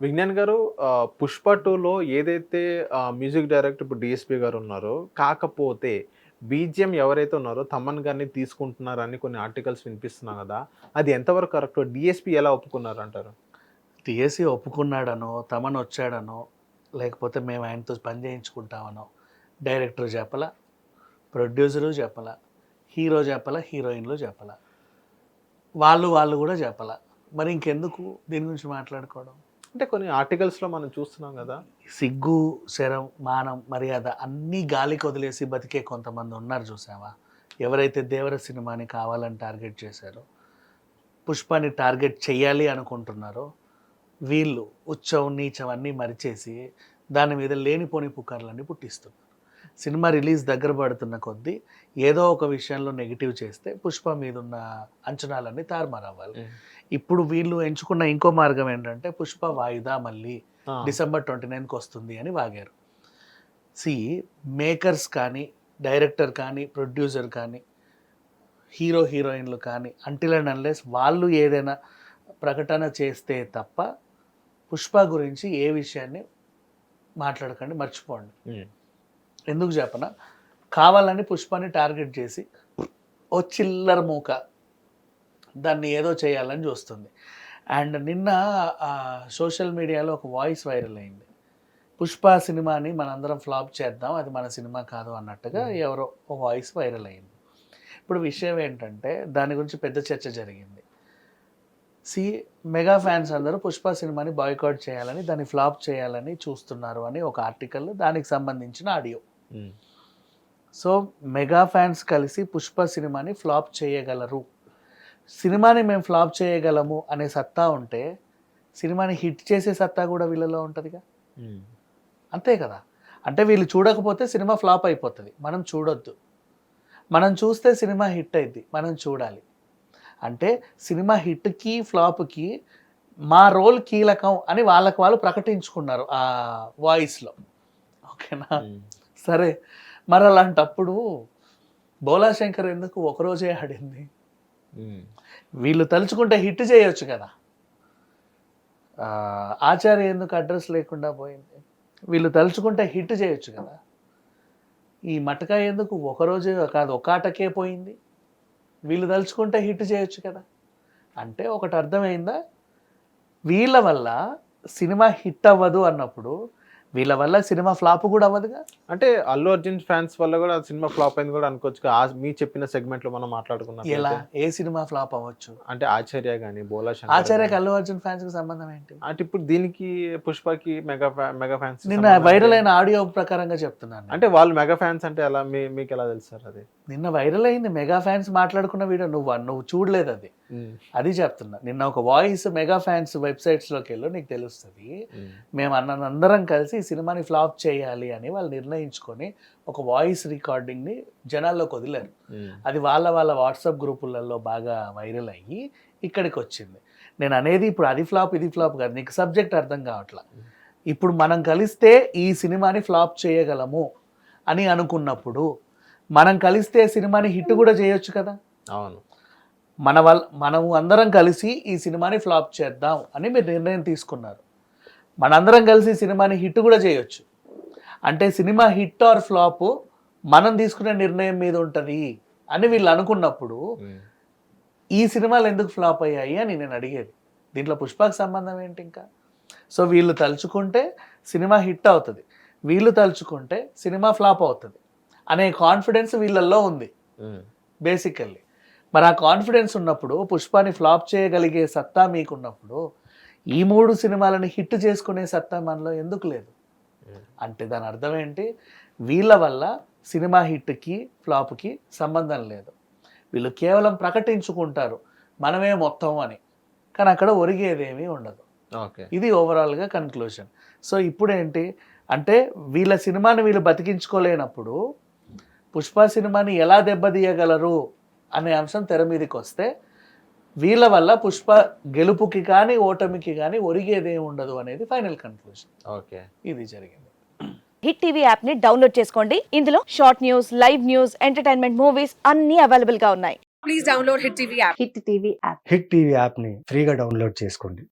విజ్ఞాన్ గారు పుష్ప టూలో ఏదైతే మ్యూజిక్ డైరెక్టర్ ఇప్పుడు డిఎస్పి గారు ఉన్నారో కాకపోతే బీజిఎం ఎవరైతే ఉన్నారో తమన్ గారిని తీసుకుంటున్నారని కొన్ని ఆర్టికల్స్ వినిపిస్తున్నాం కదా అది ఎంతవరకు కరెక్ట్? డిఎస్పి ఎలా ఒప్పుకున్నారు అంటారు టిఎస్సి ఒప్పుకున్నాడనో తమన్ వచ్చాడనో లేకపోతే మేము ఆయనతో పని చేయించుకుంటామనో డైరెక్టర్ చెప్పల ప్రొడ్యూసరు చెప్పల హీరో చెప్పల హీరోయిన్లు చెప్పల. వాళ్ళు వాళ్ళు కూడా చెప్పల. మరి ఇంకెందుకు దీని గురించి మాట్లాడుకోవడం? అంటే కొన్ని ఆర్టికల్స్లో మనం చూస్తున్నాం కదా. సిగ్గు శరం మానం మర్యాద అన్నీ గాలికి వదిలేసి బతికే కొంతమంది ఉన్నారు చూసావా? ఎవరైతే దేవర సినిమాని కావాలని టార్గెట్ చేశారో పుష్పాన్ని టార్గెట్ చేయాలి అనుకుంటున్నారో వీళ్ళు ఉచ్చం నీచం అన్నీ మరిచేసి దాని మీద లేనిపోని పుకార్లన్నీ పుట్టిస్తున్నారు. సినిమా రిలీజ్ దగ్గర పడుతున్న కొద్దీ ఏదో ఒక విషయంలో నెగిటివ్ చేస్తే పుష్ప మీద ఉన్న అంచనాలన్నీ తారుమారవ్వాలి. ఇప్పుడు వీళ్ళు ఎంచుకున్న ఇంకో మార్గం ఏంటంటే పుష్ప వాయిదా మళ్ళీ డిసెంబర్ ట్వంటీ నైన్కి వస్తుంది అని వాగారు. సి మేకర్స్ కానీ డైరెక్టర్ కానీ ప్రొడ్యూసర్ కానీ హీరో హీరోయిన్లు కానీ అంటిల్ అండ్ అన్లెస్ వాళ్ళు ఏదైనా ప్రకటన చేస్తే తప్ప పుష్ప గురించి ఏ విషయాన్ని మాట్లాడకండి మర్చిపోండి. ఎందుకు చెప్పనా? కావాలని పుష్పాన్ని టార్గెట్ చేసి ఓ చిల్లర మూక దాన్ని ఏదో చేయాలని చూస్తుంది. అండ్ నిన్న సోషల్ మీడియాలో ఒక వాయిస్ వైరల్ అయింది. పుష్ప సినిమాని మనందరం ఫ్లాప్ చేద్దాం అది మన సినిమా కాదు అన్నట్టుగా ఎవరో ఒక వాయిస్ వైరల్ అయింది. ఇప్పుడు విషయం ఏంటంటే దాని గురించి పెద్ద చర్చ జరిగింది. సి మెగా ఫ్యాన్స్ అందరూ పుష్ప సినిమాని బాయ్కాట్ చేయాలని దాన్ని ఫ్లాప్ చేయాలని చూస్తున్నారు అని ఒక ఆర్టికల్ దానికి సంబంధించిన ఆడియో. సో మెగా ఫ్యాన్స్ కలిసి పుష్ప సినిమాని ఫ్లాప్ చేయగలరు. సినిమాని మేము ఫ్లాప్ చేయగలము అనే సత్తా ఉంటే సినిమాని హిట్ చేసే సత్తా కూడా వీళ్ళలో ఉంటుందిగా? అంతే కదా? అంటే వీళ్ళు చూడకపోతే సినిమా ఫ్లాప్ అయిపోతుంది. మనం చూడొద్దు. మనం చూస్తే సినిమా హిట్ అయింది మనం చూడాలి. అంటే సినిమా హిట్కి ఫ్లాప్కి మా రోల్ కీలకం అని వాళ్ళకి వాళ్ళు ప్రకటించుకున్నారు ఆ వాయిస్లో. ఓకేనా. సరే మరి అలాంటప్పుడు బోలా శంకర్ ఎందుకు ఒకరోజే ఆడింది వీళ్ళు తలుచుకుంటే హిట్ చేయొచ్చు కదా. ఆచార్య ఎందుకు అడ్రస్ లేకుండా పోయింది? వీళ్ళు తలుచుకుంటే హిట్ చేయొచ్చు కదా. ఈ మటకా ఎందుకు ఒకరోజు కాదు ఒక ఆటకే పోయింది? వీళ్ళు తలుచుకుంటే హిట్ చేయొచ్చు కదా. అంటే ఒకటి అర్థమైందా? వీళ్ళ వల్ల సినిమా హిట్ అవ్వదు అన్నప్పుడు వీళ్ళ వల్ల సినిమా ఫ్లాప్ కూడా అవ్వదుగా? అంటే అల్లు అర్జున్ ఫ్యాన్స్ వల్ల కూడా సినిమా ఫ్లాప్ అయింది కూడా అనుకోవచ్చు మీ చెప్పిన సెగ్మెంట్లో మనం మాట్లాడుకున్నాం ఎలా? ఏ సినిమా ఫ్లాప్ అవ్వచ్చు? అంటే ఆచార్య గానీ బోలా శంకర్ ఆచార్యకి. అల్లు అర్జున్ ఫ్యాన్స్కి సంబంధం ఏంటి? అంటే ఇప్పుడు దీనికి పుష్పకి మెగా మెగా ఫ్యాన్స్ నిన్న వైరల్? అయిన ఆడియో ప్రకారంగా చెప్తున్నాను నేను. అంటే వాళ్ళు మెగా ఫ్యాన్స్ అంటే ఎలా? మీకు ఎలా తెలుసు అది? నిన్న వైరల్ అయింది మెగా ఫ్యాన్స్ మాట్లాడుకున్న వీడియో. నువ్వు నువ్వు చూడలేదు అది. అది చెప్తున్నా. నిన్న ఒక వాయిస్ మెగా ఫ్యాన్స్ వెబ్సైట్స్లోకి వెళ్ళు నీకు తెలుస్తుంది. మేము అన్న అందరం కలిసి ఈ సినిమాని ఫ్లాప్ చేయాలి అని వాళ్ళు నిర్ణయించుకొని ఒక వాయిస్ రికార్డింగ్ని జనాల్లోకి వదిలారు. అది వాళ్ళ వాళ్ళ వాట్సాప్ గ్రూపులలో బాగా వైరల్ అయ్యి ఇక్కడికి వచ్చింది. నేను అనేది ఇప్పుడు అది ఫ్లాప్ ఇది ఫ్లాప్ కాదు. నీకు సబ్జెక్ట్ అర్థం కావట్లా. ఇప్పుడు మనం కలిస్తే ఈ సినిమాని ఫ్లాప్ చేయగలము అని అనుకున్నప్పుడు మనం కలిస్తే సినిమాని హిట్ కూడా చేయొచ్చు కదా. అవును. మన వల్ల మనము అందరం కలిసి ఈ సినిమాని ఫ్లాప్ చేద్దాం అని మీరు నిర్ణయం తీసుకున్నారు. మనందరం కలిసి సినిమాని హిట్ కూడా చేయొచ్చు. అంటే సినిమా హిట్ ఆర్ ఫ్లాప్ మనం తీసుకునే నిర్ణయం మీద ఉంటుంది అని వీళ్ళు అనుకున్నప్పుడు. ఈ సినిమాలు ఎందుకు ఫ్లాప్ అయ్యాయి అని నేను అడిగేది. దీంట్లో పుష్పకు సంబంధం ఏంటి ఇంకా? సో వీళ్ళు తలుచుకుంటే సినిమా హిట్ అవుతుంది. వీళ్ళు తలుచుకుంటే సినిమా ఫ్లాప్ అవుతుంది. అనే కాన్ఫిడెన్స్ వీళ్ళల్లో ఉంది. బేసికల్లీ మరి ఆ కాన్ఫిడెన్స్ ఉన్నప్పుడు పుష్పాని ఫ్లాప్ చేయగలిగే సత్తా మీకున్నప్పుడు ఈ మూడు సినిమాలని హిట్ చేసుకునే సత్తా మనలో ఎందుకు లేదు. అంటే దాని అర్థం ఏంటి? వీళ్ళ వల్ల సినిమా హిట్కి ఫ్లాప్కి సంబంధం లేదు. వీళ్ళు కేవలం ప్రకటించుకుంటారు మనమే మొత్తం అని. కానీ అక్కడ ఒరిగేదేమీ ఉండదు. ఓకే. ఇది ఓవరాల్గా కన్క్లూషన్ సో ఇప్పుడు ఏంటి అంటే వీళ్ళ సినిమాని వీళ్ళు బతికించుకోలేనప్పుడు పుష్ప సినిమాని ఎలా దెబ్బతీయగలరు అనే అంశం తెర మీదకి వస్తే వీళ్ళ వల్ల పుష్ప గెలుపుకి కానీ ఓటమికి కానీ ఒరిగేదేమి ఉండదు అనేది ఫైనల్ కన్క్లూషన్. ఓకే. ఇది జరిగింది. హిట్ టీవీ యాప్ని డౌన్లోడ్ చేసుకోండి. ఇందులో short news live news entertainment movies అన్ని అవైలబుల్గా ఉన్నాయి. please download Hit TV app. Hit TV app. Hit TV యాప్ని ఫ్రీగా డౌన్లోడ్ చేసుకోండి.